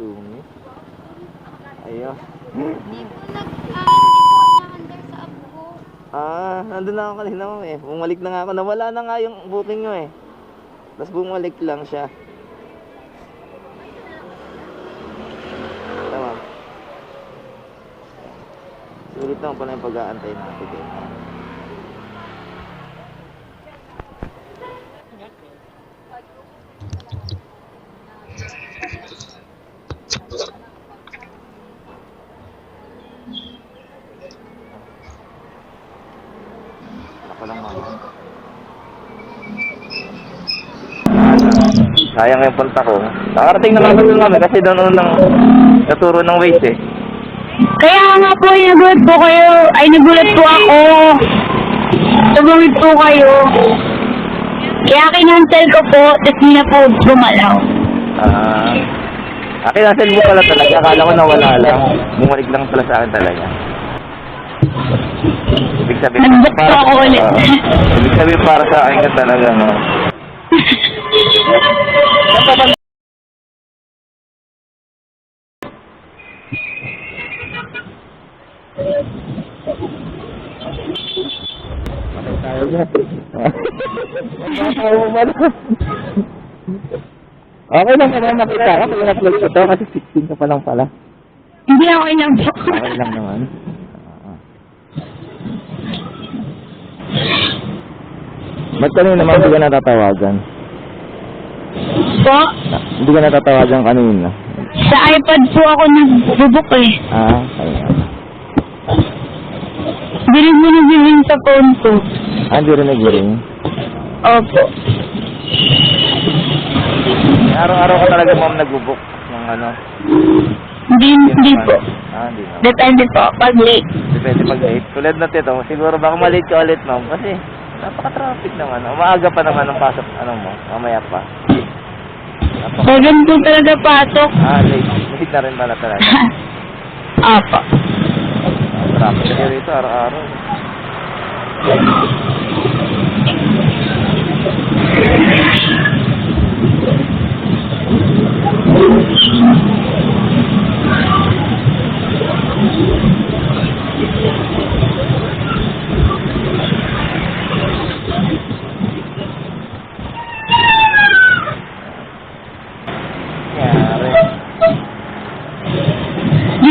Sumi. Ayos. Hindi po nag, ah, hindi po na-under sa app ko. Ah, nandun na ako kanina ma'am eh. Bumalik na nga ako. Nawala na nga yung booking nyo eh. Tapos bumalik lang siya. Tama. Sulit naman pala yung pag-aantay natin eh. Ako lang mama. Sayang yung punta ko. Nakarating na naman doon kami kasi doon unang naturo ng waste eh. Kaya nga po, nagulat po kayo. Ay, nagulat po ako. Nagulat po kayo. Kaya kinancel ko po, tapos hindi na po gumalaw. Ah. akin ang mo pala talaga. Akala ko nawala lang. Bumalik lang pala sa akin talaga. Ibig sabihin, Nag-book po ako ulit. Ah, ibig sabihin para sa akin ka talaga, no? Tayo ba na? Okay lang naman makita ka kung na-upload ko to kasi 16 ka pa lang pala. Hindi ako ilang po. Okay lang naman. Ah. Ba't kanina naman hindi ka natatawagan? Po, Hindi ka natatawagan kanina. sa iPad po ako nagbubuk eh. Ah, kaya. Bilis mo na bilhin sa phone ko. Ah, hindi rin nag-ring. Opo. Araw-araw ka talaga ma'am nag-book ng ano. Hindi, hindi po. Ah, hindi na. Depende po, pag late. Depende pag late. Tulad na tito, siguro baka malate ka ulit ma'am kasi napaka-traffic naman. Umaaga pa naman ang pasok, ano mo, mamaya pa. Po talaga pasok. ah, late. Late na rin pala talaga. Opo. Traffic ka rito araw-araw.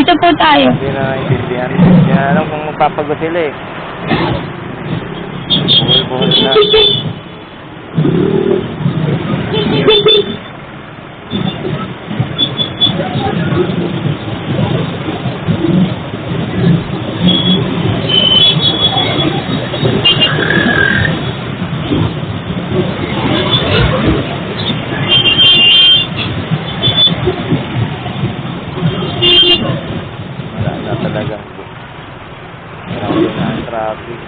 Dito po tayo. Hindi na naintindihan. Hindi na alam kung magpapago sila eh. Buhol-buhol na. Wala na talaga. Grabe na ang traffic.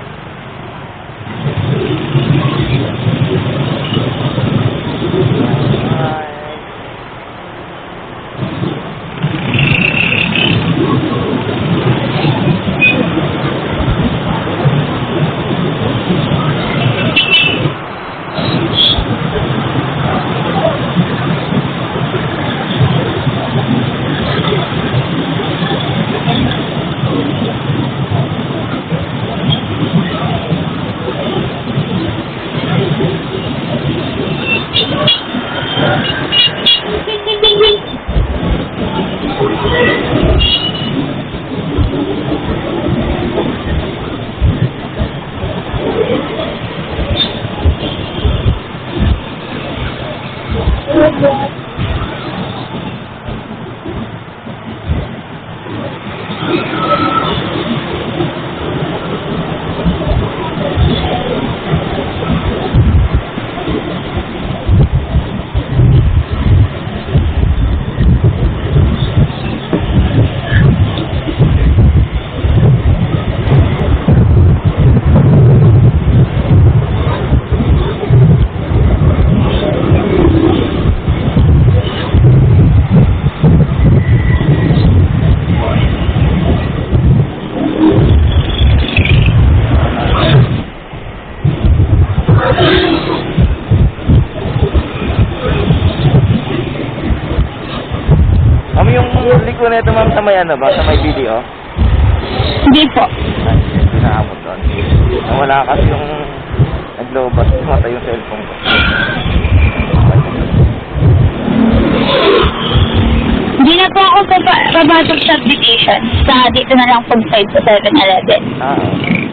Nito ma'am sa may ano ba? Sa may video? Hindi po. Ay, hindi naabot doon. Nawala kasi yung naglobas. Tumatay yung cellphone ko. Hindi na po ako papa- papasok sa application. Sa dito na lang po side sa 7-Eleven. Ah, okay.